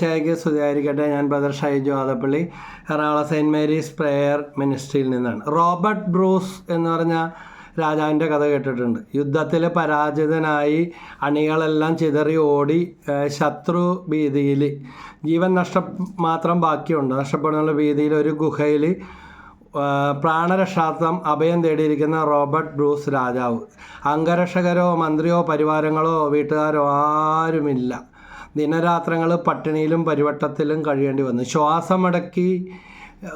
ശേഖർ സ്തുതിയായിരിക്കട്ടെ. ഞാൻ brother Shaiju Alappally Ernakulam saint Mary's prayer മിനിസ്ട്രിയിൽ നിന്നാണ്. റോബർട്ട് ബ്രൂസ് എന്ന് പറഞ്ഞ രാജാവിന്റെ കഥ കേട്ടിട്ടുണ്ട്. യുദ്ധത്തിൽ പരാജിതനായി അണികളെല്ലാം ചിതറി ഓടി ശത്രു ഭീതിയിൽ ജീവൻ നഷ്ട മാത്രം ബാക്കിയുണ്ട്. നഷ്ടപ്പെടുന്നുള്ള ഭീതിയിൽ ഒരു ഗുഹയിൽ പ്രാണരക്ഷാർത്ഥം അഭയം തേടിയിരിക്കുന്ന റോബർട്ട് ബ്രൂസ് രാജാവ്. അംഗരക്ഷകരോ മന്ത്രിയോ പരിവാരങ്ങളോ വീട്ടുകാരോ ആരുമില്ല. ദിനരാത്രങ്ങൾ പട്ടിണിയിലും പരിവട്ടത്തിലും കഴിയേണ്ടി വന്നു. ശ്വാസമടക്കി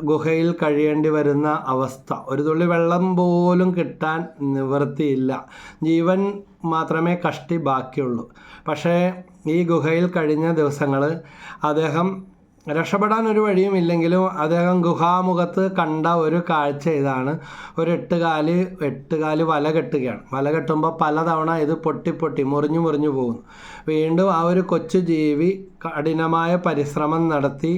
ഗുഹയിൽ കഴിയേണ്ടി വരുന്ന അവസ്ഥ. ഒരു തുള്ളി വെള്ളം പോലും കിട്ടാൻ നിവൃത്തിയില്ല. ജീവൻ മാത്രമേ കഷ്ടി ബാക്കിയുള്ളൂ. പക്ഷേ ഈ ഗുഹയിൽ കഴിഞ്ഞ ദിവസങ്ങൾ അദ്ദേഹം രക്ഷപ്പെടാൻ ഒരു വഴിയും ഇല്ലെങ്കിലും അദ്ദേഹം ഗുഹാമുഖത്ത് കണ്ട ഒരു കാഴ്ച ഇതാണ്. ഒരു എട്ടുകാൽ എട്ടുകാൽ വല കെട്ടുകയാണ്. വല കെട്ടുമ്പോൾ പലതവണ ഇത് പൊട്ടി പൊട്ടി മുറിഞ്ഞു മുറിഞ്ഞു പോകുന്നു. വീണ്ടും ആ ഒരു കൊച്ചു ജീവി കഠിനമായ പരിശ്രമം നടത്തി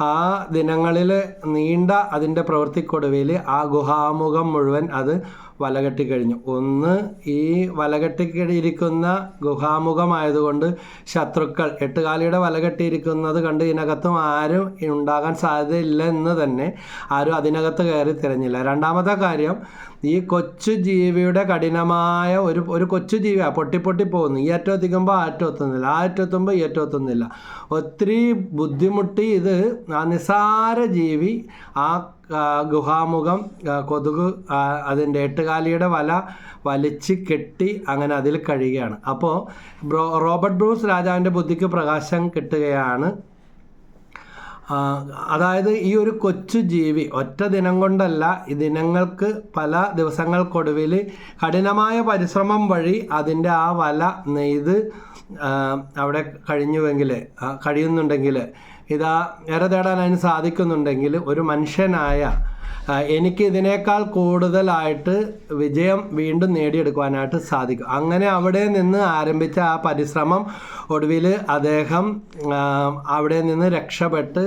ആ ദിനങ്ങളിൽ നീണ്ട അതിന്റെ പ്രവൃത്തിക്കൊടുവിൽ ആ ഗുഹാമുഖം മുഴുവൻ അത് വലകെട്ടി കഴിഞ്ഞു ഒന്ന് ഈ വലകെട്ടിയിരിക്കുന്ന ഗുഹാമുഖമായതുകൊണ്ട് ശത്രുക്കൾ എട്ടുകാലിയുടെ വലകെട്ടിയിരിക്കുന്നത് കണ്ട് ഇതിനകത്തും ആരും ഉണ്ടാകാൻ സാധ്യതയില്ല എന്ന് തന്നെ ആരും അതിനകത്ത് കയറി തിരഞ്ഞില്ല. രണ്ടാമത്തെ കാര്യം ഈ കൊച്ചു ജീവിയുടെ കഠിനമായ ഒരു ഒരു കൊച്ചു ജീവി പൊട്ടി പൊട്ടി പോകുന്നു. ഈ അറ്റം എത്തിക്കുമ്പോൾ ആ അറ്റം എത്തുന്നില്ല. ആ അറ്റം എത്തുമ്പോൾ ഈ അറ്റം എത്തുന്നില്ല. ഒത്തിരി ബുദ്ധിമുട്ടി ഇത് നിസാര ജീവി ആ ഗുഹാമുഖം കൊതുക് അതിന്റെ എട്ടുകാലിയുടെ വല വലിച്ച് കെട്ടി അങ്ങനെ അതിൽ കഴിയുകയാണ്. അപ്പോൾ റോബർട്ട് ബ്രൂസ് രാജാവിന്റെ ബുദ്ധിക്ക് പ്രകാശം കിട്ടുകയാണ്. അതായത് ഈ ഒരു കൊച്ചു ജീവി ഒറ്റ ദിനം കൊണ്ടല്ല ഈ ദിനങ്ങൾക്ക് പല ദിവസങ്ങൾക്കൊടുവിൽ കഠിനമായ പരിശ്രമം വഴി അതിന്റെ ആ വല നെയ്ത് അവിടെ കഴിഞ്ഞുവെങ്കിൽ കഴിയുന്നുണ്ടെങ്കിൽ ഇതാ ഇര തേടാൻ അതിന് സാധിക്കുന്നുണ്ടെങ്കിൽ ഒരു മനുഷ്യനായ എനിക്ക് ഇതിനേക്കാൾ കൂടുതലായിട്ട് വിജയം വീണ്ടും നേടിയെടുക്കുവാനായിട്ട് സാധിക്കും. അങ്ങനെ അവിടെ നിന്ന് ആരംഭിച്ച ആ പരിശ്രമം ഒടുവിൽ അദ്ദേഹം അവിടെ നിന്ന് രക്ഷപ്പെട്ട്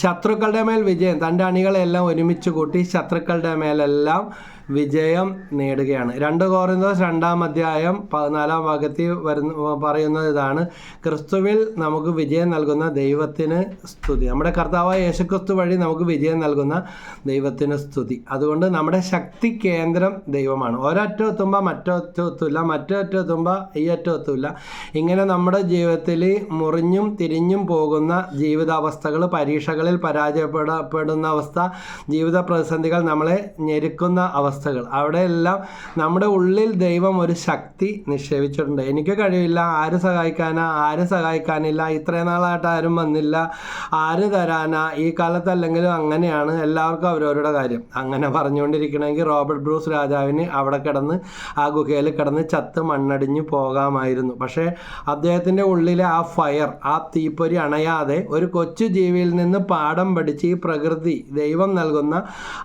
ശത്രുക്കളുടെ മേൽ വിജയം തന്റെ അണികളെല്ലാം ഒരുമിച്ച് കൂട്ടി ശത്രുക്കളുടെ മേലെല്ലാം വിജയം നേടുകയാണ്. രണ്ട് കോറിന്തോസ് രണ്ടാം അധ്യായം പതിനാലാം ഭാഗത്തിൽ വരുന്ന പറയുന്നത് ഇതാണ്. ക്രിസ്തുവിൽ നമുക്ക് വിജയം നൽകുന്ന ദൈവത്തിന് സ്തുതി. നമ്മുടെ കർത്താവായ യേശുക്രിസ്തു വഴി നമുക്ക് വിജയം നൽകുന്ന ദൈവത്തിന് സ്തുതി. അതുകൊണ്ട് നമ്മുടെ ശക്തി കേന്ദ്രം ദൈവമാണ്. ഒരറ്റം എത്തുമ്പോൾ മറ്റൊറ്റം എത്തില്ല മറ്റൊറ്റം എത്തുമ്പോൾ ഈ അറ്റം എത്തില്ല ഇങ്ങനെ നമ്മുടെ ജീവിതത്തിൽ മുറിഞ്ഞും തിരിഞ്ഞും പോകുന്ന ജീവിതാവസ്ഥകൾ പരീക്ഷകളിൽ പരാജയപ്പെടപ്പെടുന്ന അവസ്ഥ ജീവിത പ്രതിസന്ധികൾ നമ്മളെ ഞെരുക്കുന്ന അവസ്ഥകൾ. അവിടെയെല്ലാം നമ്മുടെ ഉള്ളിൽ ദൈവം ഒരു ശക്തി നിക്ഷേപിച്ചിട്ടുണ്ട്. എനിക്ക് കഴിവില്ല ആര് സഹായിക്കാനാ ആര് സഹായിക്കാനില്ല ഇത്രയും നാളായിട്ട് ആരും വന്നില്ല ആര് തരാനാ ഈ കാലത്ത് അല്ലെങ്കിലും അങ്ങനെയാണ് എല്ലാവർക്കും അവരവരുടെ കാര്യം. അങ്ങനെ പറഞ്ഞുകൊണ്ടിരിക്കണമെങ്കിൽ റോബർട്ട് ബ്രൂസ് രാജാവിന് അവിടെ കിടന്ന് ആ ഗുഹയിൽ കിടന്ന് ചത്ത് മണ്ണടിഞ്ഞു പോകാമായിരുന്നു. പക്ഷേ അദ്ദേഹത്തിന്റെ ഉള്ളിലെ ആ ഫയർ ആ തീപ്പൊരി അണയാതെ ഒരു കൊച്ചു ജീവിയിൽ നിന്ന് പാഠം പഠിച്ച് ഈ പ്രകൃതി ദൈവം നൽകുന്ന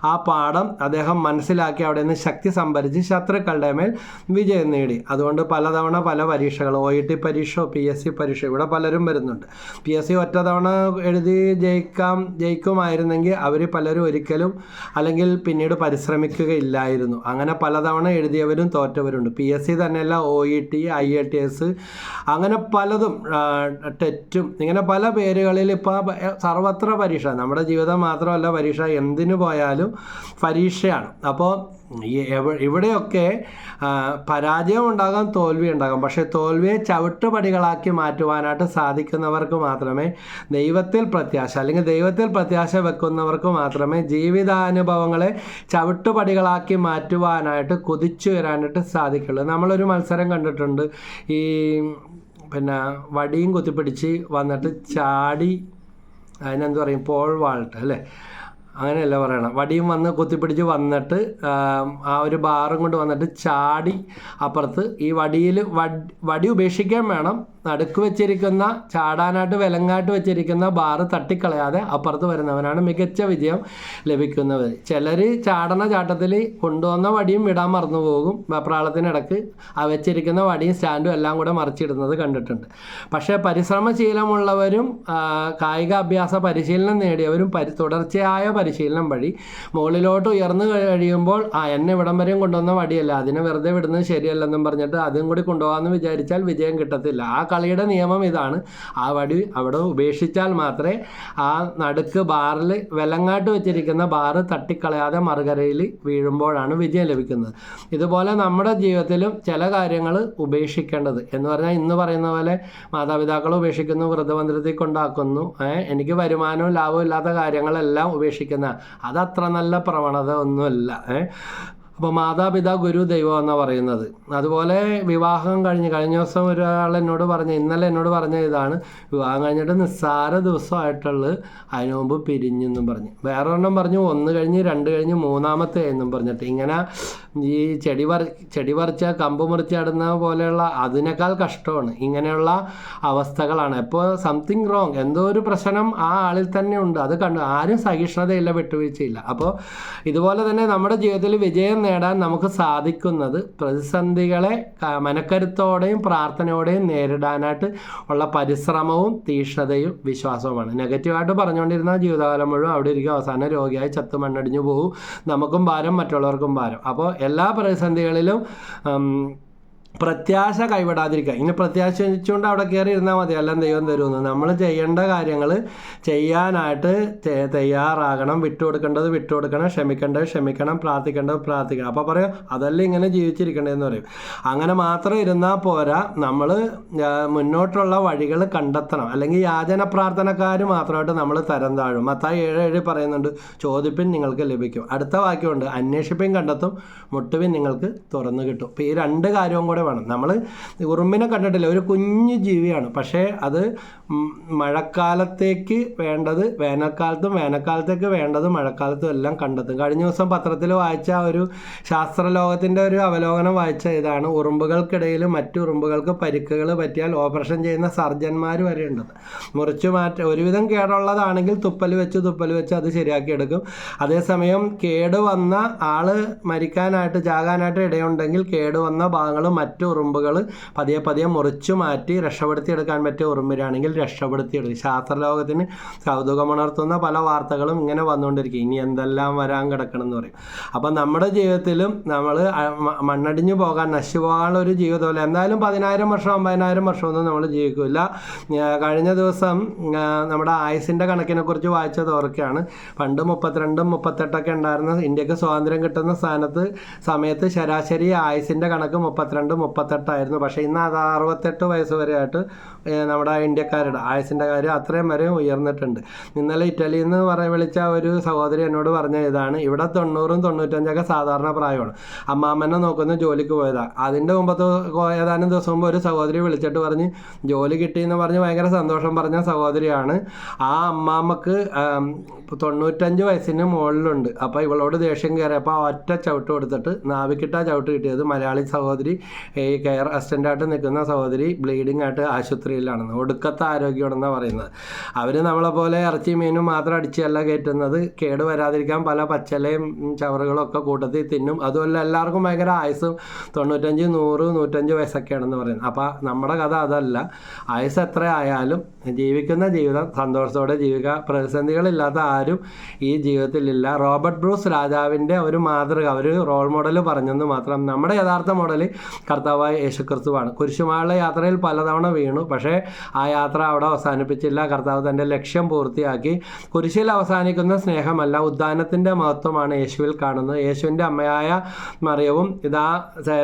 ആ പാഠം അദ്ദേഹം മനസ്സിലാക്കി അവിടെ നിന്ന് ശക്തി സംഭരിച്ച് ശത്രുക്കളുടെ മേൽ വിജയം നേടി. അതുകൊണ്ട് പലതവണ പല പരീക്ഷകൾ ഒ ഇ ടി പരീക്ഷ പി എസ് സി പരീക്ഷ ഇവിടെ പലരും വരുന്നുണ്ട്. പി എസ് സി ഒറ്റ തവണ എഴുതി ജയിക്കാം ജയിക്കുമായിരുന്നെങ്കിൽ അവർ പലരും ഒരിക്കലും അല്ലെങ്കിൽ പിന്നീട് പരിശ്രമിക്കുകയില്ലായിരുന്നു. അങ്ങനെ പലതവണ എഴുതിയവരും തോറ്റവരുണ്ട്. പി എസ് സി തന്നെയല്ല O E T I A T S അങ്ങനെ പലതും ടെറ്റും ഇങ്ങനെ പല പേരുകളിൽ ഇപ്പോൾ സർവത്ര പരീക്ഷ നമ്മുടെ ജീവിതം മാത്രമല്ല പരീക്ഷ എന്തിനു പോയാലും പരീക്ഷയാണ്. അപ്പോൾ ഈ ഇവിടെയൊക്കെ പരാജയം ഉണ്ടാകാം തോൽവി ഉണ്ടാകാം. പക്ഷേ തോൽവിയെ ചവിട്ടുപടികളാക്കി മാറ്റുവാനായിട്ട് സാധിക്കുന്നവർക്ക് മാത്രമേ ദൈവത്തിൽ പ്രത്യാശ അല്ലെങ്കിൽ ദൈവത്തിൽ പ്രത്യാശ വെക്കുന്നവർക്ക് മാത്രമേ ജീവിതാനുഭവങ്ങളെ ചവിട്ടുപടികളാക്കി മാറ്റുവാനായിട്ട് കുതിച്ചു വരാനായിട്ട് സാധിക്കുള്ളൂ. നമ്മളൊരു മത്സരം കണ്ടിട്ടുണ്ട്. ഈ പിന്നെ വടിയും കുത്തിപ്പിടിച്ച് വന്നിട്ട് ചാടി അതിനെന്ത് പറയും? പോൾ വാൾട്ട് അല്ലേ? അങ്ങനെയല്ല പറയണം. വടിയും വന്ന് കുത്തിപ്പിടിച്ച് വന്നിട്ട് ആ ഒരു ബാറും കൊണ്ട് വന്നിട്ട് ചാടി അപ്പുറത്ത് ഈ വടിയിൽ വടി ഉപേക്ഷിക്കാൻ വേണം. നടുക്ക് വെച്ചിരിക്കുന്ന ചാടാനായിട്ട് വിലങ്ങായിട്ട് വെച്ചിരിക്കുന്ന ബാറ് തട്ടിക്കളയാതെ അപ്പുറത്ത് വരുന്നവനാണ് മികച്ച വിജയം ലഭിക്കുന്നവർ ചിലർ ചാടണ ചാട്ടത്തിൽ കൊണ്ടുവന്ന വടിയും വിടാൻ മറന്നു പോകും. വെപ്രാളത്തിനിടക്ക് ആ വെച്ചിരിക്കുന്ന വടിയും സ്റ്റാൻഡും എല്ലാം കൂടെ മറിച്ചിടുന്നത് കണ്ടിട്ടുണ്ട്. പക്ഷേ പരിശ്രമശീലമുള്ളവരും കായിക അഭ്യാസ പരിശീലനം നേടിയവരും പരി തുടർച്ചയായ പരിശീലനം വഴി മുകളിലോട്ട് ഉയർന്നു കഴിയുമ്പോൾ ആ എന്നെ ഇവിടം വരെയും കൊണ്ടുവന്ന വടിയല്ല അതിനെ വെറുതെ വിടുന്നത് ശരിയല്ലെന്നും പറഞ്ഞിട്ട് അതും കൂടി കൊണ്ടുപോകാമെന്ന് വിചാരിച്ചാൽ വിജയം കിട്ടത്തില്ല. ആ കളിയുടെ നിയമം ഇതാണ്. ആ വടി അവിടെ ഉപേക്ഷിച്ചാൽ മാത്രമേ ആ നടുക്ക് ബാറിൽ വിലങ്ങാട്ട് വെച്ചിരിക്കുന്ന ബാറ് തട്ടിക്കളയാതെ മറുകരയിൽ വീഴുമ്പോഴാണ് വിജയം ലഭിക്കുന്നത്. ഇതുപോലെ നമ്മുടെ ജീവിതത്തിലും ചില കാര്യങ്ങൾ ഉപേക്ഷിക്കേണ്ടത് എന്ന് പറഞ്ഞാൽ ഇന്ന് പറയുന്ന പോലെ മാതാപിതാക്കളെ ഉപേക്ഷിക്കുന്നു വൃദ്ധമന്ദിരത്തിൽ കൊണ്ടാക്കുന്നു എനിക്ക് വരുമാനവും ലാഭവും ഇല്ലാത്ത കാര്യങ്ങളെല്ലാം ഉപേക്ഷിക്കുന്ന അതത്ര നല്ല പ്രവണത ഒന്നുമല്ല അപ്പോൾ മാതാപിതാ ഗുരു ദൈവം എന്നാണ് പറയുന്നത്. അതുപോലെ വിവാഹം കഴിഞ്ഞ് കഴിഞ്ഞ ദിവസം ഒരാൾ എന്നോട് പറഞ്ഞ ഇന്നലെ എന്നോട് പറഞ്ഞ ഇതാണ് വിവാഹം കഴിഞ്ഞിട്ട് നിസ്സാര ദിവസമായിട്ടുള്ളത് അതിന് മുമ്പ് പിരിഞ്ഞെന്നും പറഞ്ഞു. വേറെ ഒരെണ്ണം പറഞ്ഞു ഒന്ന് കഴിഞ്ഞ് രണ്ട് കഴിഞ്ഞ് മൂന്നാമത്തെ എന്നും പറഞ്ഞിട്ട്. ഇങ്ങനെ ഈ ചെടി പറി ചെടി പറിച്ച കമ്പ് മുറിച്ചിടുന്ന പോലെയുള്ള അതിനേക്കാൾ കഷ്ടമാണ്. ഇങ്ങനെയുള്ള അവസ്ഥകളാണ്. അപ്പോൾ സംതിങ് റോങ് എന്തോ ഒരു പ്രശ്നം ആ ആളിൽ തന്നെ ഉണ്ട്. അത് കണ്ടു ആരും സഹിഷ്ണുതയില്ല വിട്ടുവീഴ്ചയില്ല. അപ്പോൾ ഇതുപോലെ തന്നെ നമ്മുടെ ജീവിതത്തിൽ വിജയം നേടാൻ നമുക്ക് സാധിക്കുന്നത് പ്രതിസന്ധികളെ മനക്കരുത്തോടെയും പ്രാർത്ഥനയോടെയും നേരിടാനായിട്ട് ഉള്ള പരിശ്രമവും തീക്ഷ്ണതയും വിശ്വാസവുമാണ്. നെഗറ്റീവായിട്ട് പറഞ്ഞുകൊണ്ടിരുന്ന ജീവിതകാലം മുഴുവൻ അവിടെ ഇരിക്കും. അവസാനം രോഗിയായി ചത്ത് മണ്ണടിഞ്ഞു പോകും നമുക്കും ഭാരം മറ്റുള്ളവർക്കും ഭാരം. അപ്പോൾ എല്ലാ പ്രതിസന്ധികളിലും പ്രത്യാശ കൈവിടാതിരിക്കുക ഇനി പ്രത്യാശ വെച്ചുകൊണ്ട് അവിടെ കയറി ഇരുന്നാൽ മതി. എല്ലാം ദൈവം തരുമെന്ന്. നമ്മൾ ചെയ്യേണ്ട കാര്യങ്ങൾ ചെയ്യാനായിട്ട് തയ്യാറാകണം. വിട്ടുകൊടുക്കേണ്ടത് വിട്ടുകൊടുക്കണം. ക്ഷമിക്കേണ്ടത് ക്ഷമിക്കണം. പ്രാർത്ഥിക്കേണ്ടത് പ്രാർത്ഥിക്കണം. അപ്പോൾ പറയും അതല്ല ഇങ്ങനെ ജീവിച്ചിരിക്കേണ്ടതെന്ന് പറയും. അങ്ങനെ മാത്രം ഇരുന്നാൽ പോരാ. നമ്മൾ മുന്നോട്ടുള്ള വഴികൾ കണ്ടെത്തണം. അല്ലെങ്കിൽ യാചന പ്രാർത്ഥനക്കാർ മാത്രമായിട്ട് നമ്മൾ തരം താഴും. മത്തായി ഏഴ് ഏഴ് പറയുന്നുണ്ട് ചോദിപ്പിൻ നിങ്ങൾക്ക് ലഭിക്കും. അടുത്ത വാക്യമുണ്ട് അന്വേഷിപ്പിൻ കണ്ടെത്തും മുട്ടുവിൻ നിങ്ങൾക്ക് തുറന്നു കിട്ടും. അപ്പോൾ ഈ രണ്ട് കാര്യവും കൂടെ വേണം. നമ്മൾ ഉറുമ്പിനെ കണ്ടിട്ടില്ല? ഒരു കുഞ്ഞു ജീവിയാണ്. പക്ഷേ അത് മഴക്കാലത്തേക്ക് വേണ്ടത് വേനൽക്കാലത്തും വേനൽക്കാലത്തേക്ക് വേണ്ടത് മഴക്കാലത്തും എല്ലാം കണ്ടെത്തും. കഴിഞ്ഞ ദിവസം പത്രത്തിൽ വായിച്ച ഒരു ശാസ്ത്രലോകത്തിന്റെ ഒരു അവലോകനം വായിച്ച ഇതാണ്. ഉറുമ്പുകൾക്കിടയിൽ മറ്റു ഉറുമ്പുകൾക്ക് പരിക്കുകൾ പറ്റിയാൽ ഓപ്പറേഷൻ ചെയ്യുന്ന സർജന്മാർ വരെ ഉണ്ട്. മുറിച്ചു മാറ്റ ഒരുവിധം കേടുള്ളതാണെങ്കിൽ തുപ്പൽ വെച്ച് തുപ്പൽ വെച്ച് അത് ശരിയാക്കി എടുക്കും. അതേസമയം കേട് വന്ന ആൾ മരിക്കാനായിട്ട് ചാകാനായിട്ട് ഇടയുണ്ടെങ്കിൽ കേട് വന്ന ഭാഗങ്ങൾ മറ്റു ഉറുമ്പുകൾ പതിയെ പതിയെ മുറിച്ചു മാറ്റി രക്ഷപ്പെടുത്തിയെടുക്കാൻ പറ്റിയ ഉറുമ്പിനാണെങ്കിൽ രക്ഷപ്പെടുത്തിയെടുക്കും. ശാസ്ത്രലോകത്തിന് കൗതുകമുണർത്തുന്ന പല വാർത്തകളും ഇങ്ങനെ വന്നുകൊണ്ടിരിക്കും. ഇനി എന്തെല്ലാം വരാൻ കിടക്കണം എന്ന് പറയും. അപ്പം നമ്മുടെ ജീവിതത്തിലും നമ്മൾ മണ്ണടിഞ്ഞു പോകാൻ നശിച്ചു പോകാനുള്ള ഒരു ജീവിതമല്ല. എന്തായാലും പതിനായിരം വർഷം അമ്പതിനായിരം വർഷമൊന്നും നമ്മൾ ജീവിക്കില്ല കഴിഞ്ഞ ദിവസം നമ്മുടെ ആയുസിന്റെ കണക്കിനെ കുറിച്ച് വായിച്ചത് ഓർക്കുകയാണ്. പണ്ട് മുപ്പത്തിരണ്ടും മുപ്പത്തെട്ടൊക്കെ ഉണ്ടായിരുന്ന ഇന്ത്യയ്ക്ക് സ്വാതന്ത്ര്യം കിട്ടുന്ന സ്ഥാനത്ത് സമയത്ത് ശരാശരി ആയുസിന്റെ കണക്ക് മുപ്പത്തിരണ്ട് മുപ്പത്തെട്ടായിരുന്നു. പക്ഷേ ഇന്ന് അത് അറുപത്തെട്ട് വയസ്സ് വരെയായിട്ട് നമ്മുടെ ഇന്ത്യക്കാരുടെ ആയുസിന്റെ കാര്യം അത്രയും വരെ ഉയർന്നിട്ടുണ്ട്. ഇന്നലെ ഇറ്റലിയിൽ നിന്ന് പറ വിളിച്ച ഒരു സഹോദരി എന്നോട് പറഞ്ഞ ഇതാണ് ഇവിടെ തൊണ്ണൂറും തൊണ്ണൂറ്റഞ്ചൊക്കെ സാധാരണ പ്രായമാണ്. അമ്മാമ്മനെ നോക്കുന്ന ജോലിക്ക് പോയതാണ് അതിന്റെ മുമ്പത്തെ ഏതാനും ദിവസം മുമ്പ് ഒരു സഹോദരി വിളിച്ചിട്ട് പറഞ്ഞ് ജോലി കിട്ടിയെന്ന് പറഞ്ഞ് ഭയങ്കര സന്തോഷം പറഞ്ഞ സഹോദരിയാണ്. ആ അമ്മാമ്മക്ക് തൊണ്ണൂറ്റഞ്ച് വയസ്സിന് മുകളിലുണ്ട്. അപ്പോൾ ഇവളോട് ദേഷ്യം കയറിയപ്പോൾ ഒറ്റ ചവിട്ട് കൊടുത്തിട്ട് നാവിക്കിട്ട ചവിട്ട് കിട്ടിയത് മലയാളി സഹോദരി ഈ കെയർ അസിസ്റ്റന്റായിട്ട് നിൽക്കുന്ന സഹോദരി ബ്ലീഡിംഗ് ആയിട്ട് ആശുപത്രിയിലാണെന്ന് ഒടുക്കത്തെ ആരോഗ്യമാണെന്നാണ് പറയുന്നത്. അവർ നമ്മളെ പോലെ ഇറച്ചി മീനും മാത്രം അടിച്ചല്ല കയറ്റുന്നത്. കേട് വരാതിരിക്കാൻ പല പച്ചലയും ഉം, ചവറുകളും ഒക്കെ കൂട്ടത്തിൽ തിന്നും. അതുമല്ല എല്ലാവർക്കും ഭയങ്കര ആയുസ്സും തൊണ്ണൂറ്റഞ്ച് നൂറ് നൂറ്റഞ്ച് വയസ്സൊക്കെയാണെന്ന് പറയുന്നത്. അപ്പോൾ നമ്മുടെ കഥ അതല്ല. ആയുസ് എത്ര ആയാലും ജീവിക്കുന്ന ജീവിതം സന്തോഷത്തോടെ ജീവിക്കുക. പ്രതിസന്ധികളില്ലാത്ത ആരും ഈ ജീവിതത്തിലില്ല. റോബർട്ട് ബ്രൂസ് രാജാവിന്റെ ഒരു മാതൃക ഒരു റോൾ മോഡൽ പറഞ്ഞെന്ന് മാത്രം. നമ്മുടെ യഥാർത്ഥ മോഡൽ കർത്താവായ യേശുക്രിസ്തുവാണ്. കുരിശുമായുള്ള യാത്രയിൽ പലതവണ വീണു. പക്ഷേ ആ യാത്ര അവിടെ അവസാനിപ്പിച്ചില്ല. കർത്താവ് തന്റെ ലക്ഷ്യം പൂർത്തിയാക്കി. കുരിശിൽ അവസാനിക്കുന്ന സ്നേഹമല്ല ഉദ്ധാനത്തിന്റെ മഹത്വമാണ് യേശുവിൽ കാണുന്നത്. യേശുവിന്റെ അമ്മയായ മറിയവും ഇതാ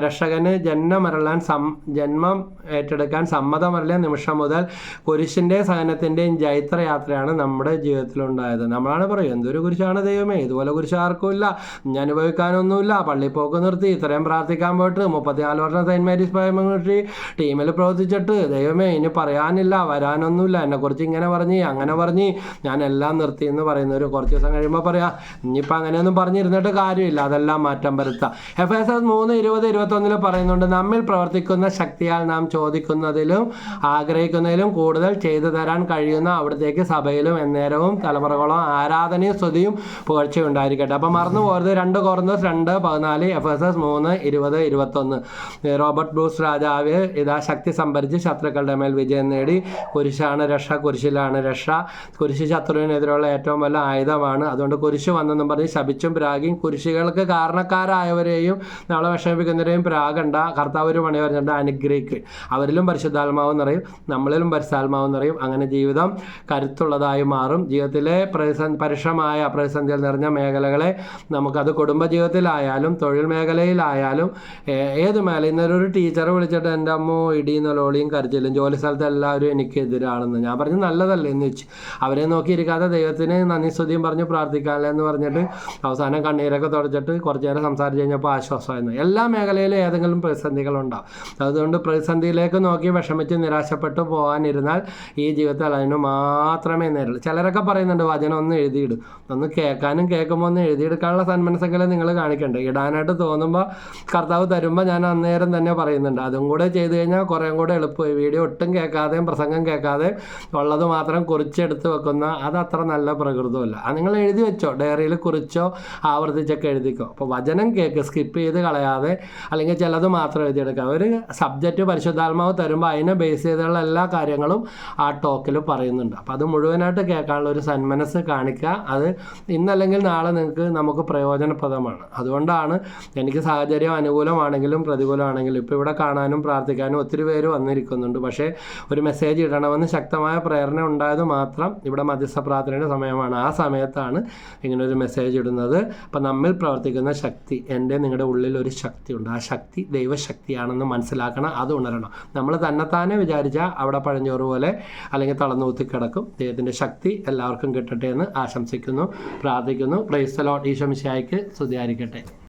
രക്ഷകന് ജന്മമരളാൻ സം ജന്മം ഏറ്റെടുക്കാൻ സമ്മതമരളിയ നിമിഷം മുതൽ കുരിശിന്റെ സഹനത്തിന്റെയും ജൈത്രയാത്രയാണ് നമ്മുടെ ജീവിതത്തിലുണ്ടായത്. നമ്മളാണ് പറയും എന്തൊരു കുരിശാണ് ദൈവമേ? ഇതുപോലെ കുരിശ് ആർക്കും ഇല്ല. ഞാൻ അനുഭവിക്കാനൊന്നുമില്ല. പള്ളിപ്പോക്ക് നിർത്തി. ഇത്രയും പ്രാർത്ഥിക്കാൻ പോയിട്ട് മുപ്പത്തിനാല് വർഷം സെയിന്റ് മേരീസ് പ്രൈമറി ടീമിൽ പ്രവർത്തിച്ചിട്ട് ദൈവമേ ഇനി പറയാനില്ല വരാനൊന്നുമില്ല. എന്നെക്കുറിച്ച് ഇങ്ങനെ പറഞ്ഞ് അങ്ങനെ പറഞ്ഞ് ഞാൻ എല്ലാം നിർത്തി എന്ന് പറയുന്ന ഒരു കുറച്ച് ദിവസം കഴിയുമ്പോൾ പറയാം ഇനിയിപ്പോൾ അങ്ങനെയൊന്നും പറഞ്ഞിരുന്നിട്ട് കാര്യമില്ല. അതെല്ലാം മാറ്റം വരുത്താം. എഫ് എസ് എസ് മൂന്ന് ഇരുപത് ഇരുപത്തൊന്നിൽ പറയുന്നുണ്ട് നമ്മിൽ പ്രവർത്തിക്കുന്ന ശക്തിയാൽ നാം ചോദിക്കുന്നതിലും ആഗ്രഹിക്കുന്നതിലും കൂടുതൽ ചെയ്തു തരാൻ കഴിയുന്ന അവിടത്തേക്ക് സഭയിലും എന്നേരവും തലമുറകളും ആരാധനയും സ്തുതിയും പുകഴ്ച ഉണ്ടായിരിക്കട്ടെ. അപ്പം മറന്നു പോകരുത് രണ്ട് കോർന്നസ് രണ്ട് പതിനാല് എഫ് എസ് എസ് മൂന്ന് ഇരുപത് ഇരുപത്തൊന്ന്. റോബർട്ട് ബ്രൂസ് രാജാവ് ഇതാ ശക്തി സംഭരിച്ച് ശത്രുക്കളുടെ മേൽ വിജയം നേടി. കുരിശാണ് രക്ഷ കുരിശിലാണ് രക്ഷ. കുരിശ് ശത്രുവിനെതിരെയുള്ള ഏറ്റവും വലിയ ആയുധമാണ്. അതുകൊണ്ട് കുരിശ് വന്നെന്നും പറഞ്ഞ് ശപിച്ചും പ്രാഗിയും. കുരിശുകൾക്ക് കാരണക്കാരായവരെയും നമ്മളെ വിഷമിപ്പിക്കുന്നവരെയും പ്രാഗണ്ട. കർത്താവ് ഒരു മണി പറഞ്ഞിട്ട് അനുഗ്രഹിക്കുക അവരിലും പരിശുദ്ധാത്മാവ് നിറയും നമ്മളിലും പരിശുദ്ധാത്മാവ് നിറയും. അങ്ങനെ ജീവിതം കരുത്തുള്ളതായി മാറും. ജീവിതത്തിലെ പ്രതിസന്ധി പരുഷമായ പ്രതിസന്ധിയിൽ നിറഞ്ഞ മേഖലകളെ നമുക്കത് കുടുംബജീവിതത്തിലായാലും തൊഴിൽ മേഖലയിലായാലും ഏത് മേഖല ഇന്നലെ ഒരു ടീച്ചറെ വിളിച്ചിട്ട് എന്റെ അമ്മ ഇടിയും ലോളിയും കരച്ചിലും ജോലി സ്ഥലത്ത് എല്ലാവരും എനിക്കെതിരാണെന്ന്. ഞാൻ പറഞ്ഞു നല്ലതല്ലേ എന്ന് വെച്ച് അവരെ നോക്കിയിരിക്കാതെ ദൈവത്തിന് നന്ദി സ്തുതിയും പറഞ്ഞ് പ്രാർത്ഥിക്കാനല്ലേ എന്ന് പറഞ്ഞിട്ട് അവസാനം കണ്ണീരൊക്കെ തുടച്ചിട്ട് കുറച്ച് നേരം സംസാരിച്ച് കഴിഞ്ഞപ്പോൾ ആശ്വാസമായിരുന്നു. എല്ലാ മേഖലയിലും ഏതെങ്കിലും പ്രതിസന്ധികളുണ്ടാവും അതുകൊണ്ട് പ്രതിസന്ധിയിലേക്ക് നോക്കി വിഷമിച്ച് നിരാശപ്പെട്ടു പോകാനിരുന്നാൽ ഈ ജീവിതത്തിൽ അതിന് മാത്രമേ നേരുള്ളൂ. ചിലരൊക്കെ പറയുന്നുണ്ട് വചനം ഒന്ന് എഴുതിയിടും. ഒന്ന് കേൾക്കാനും കേൾക്കുമ്പോൾ ഒന്ന് എഴുതിയെടുക്കാനുള്ള സന്മനസ്സെങ്കിലും നിങ്ങൾ കാണിക്കണ്ടേ? ഇടാനായിട്ട് തോന്നുമ്പോൾ കർത്താവ് തരുമ്പോൾ ഞാൻ അന്നേരം തന്നെ പറയുന്നുണ്ട്. അതും കൂടെ ചെയ്ത് കഴിഞ്ഞാൽ കുറേം കൂടെ എളുപ്പമായി വീഡിയോ ഒട്ടും കേൾക്കാതെയും പ്രസംഗം കേൾക്കാതെ ഉള്ളത് മാത്രം കുറിച്ചെടുത്ത് വെക്കുന്ന അത് അത്ര നല്ല പ്രകൃതമല്ല. അത് നിങ്ങൾ എഴുതി വെച്ചോ. ഡയറിയിൽ കുറിച്ചോ ആവർത്തിച്ചൊക്കെ എഴുതിക്കോ. അപ്പോൾ വചനം കേൾക്ക് സ്കിപ്പ് ചെയ്ത് കളയാതെ അല്ലെങ്കിൽ ചിലത് മാത്രം എഴുതിയെടുക്കുക. ഒരു സബ്ജക്റ്റ് പരിശുദ്ധാത്മാവ് തരുമ്പോൾ അതിനെ ബേസ് ചെയ്തുള്ള എല്ലാ കാര്യങ്ങളും ആ ടോക്കിൽ പറയുന്നുണ്ട്. അപ്പോൾ അത് മുഴുവനായിട്ട് കേൾക്കാനുള്ള ഒരു സന്മനസ് കാണിക്കുക. അത് ഇന്നല്ലെങ്കിൽ നാളെ നിങ്ങൾക്ക് നമുക്ക് പ്രയോജനപ്രദമാണ്. അതുകൊണ്ടാണ് എനിക്ക് സാഹചര്യം അനുകൂലമാണെങ്കിലും പ്രതികൂലമാണെങ്കിലും ഇപ്പോൾ ഇവിടെ കാണാനും പ്രാർത്ഥിക്കാനും ഒത്തിരി പേര് വന്നിരിക്കുന്നുണ്ട്. പക്ഷേ ഒരു മെസ്സേജ് ഇടണമെന്ന് ശക്തമായ പ്രേരണ ഉണ്ടായത് മാത്രം ഇവിടെ മധ്യസ്ഥ പ്രാർത്ഥനയുടെ സമയമാണ്. ആ സമയത്താണ് ഇങ്ങനെ ഒരു മെസ്സേജ് ഇടുന്നത്. അപ്പം നമ്മിൽ പ്രവർത്തിക്കുന്ന ശക്തി എന്റെ നിങ്ങളുടെ ഉള്ളിൽ ഒരു ശക്തിയുണ്ട്. ആ ശക്തി ദൈവശക്തിയാണെന്ന് മനസ്സിലാക്കണം അത് ഉണരണം. നമ്മൾ തന്നെത്താനെ വിചാരിച്ചാൽ അവിടെ പഴഞ്ഞോറ് പോലെ അല്ലെങ്കിൽ തളർന്നൂത്തി കിടക്കും ദൈവത്തിന്റെ ശക്തി എല്ലാവർക്കും കിട്ടട്ടെ എന്ന് ആശംസിക്കുന്നു പ്രാർത്ഥിക്കുന്നു. പ്രൈസ്തലോട്ട് ഈശോ മിശായിക്ക് സ്തുതിയായിരിക്കട്ടെ.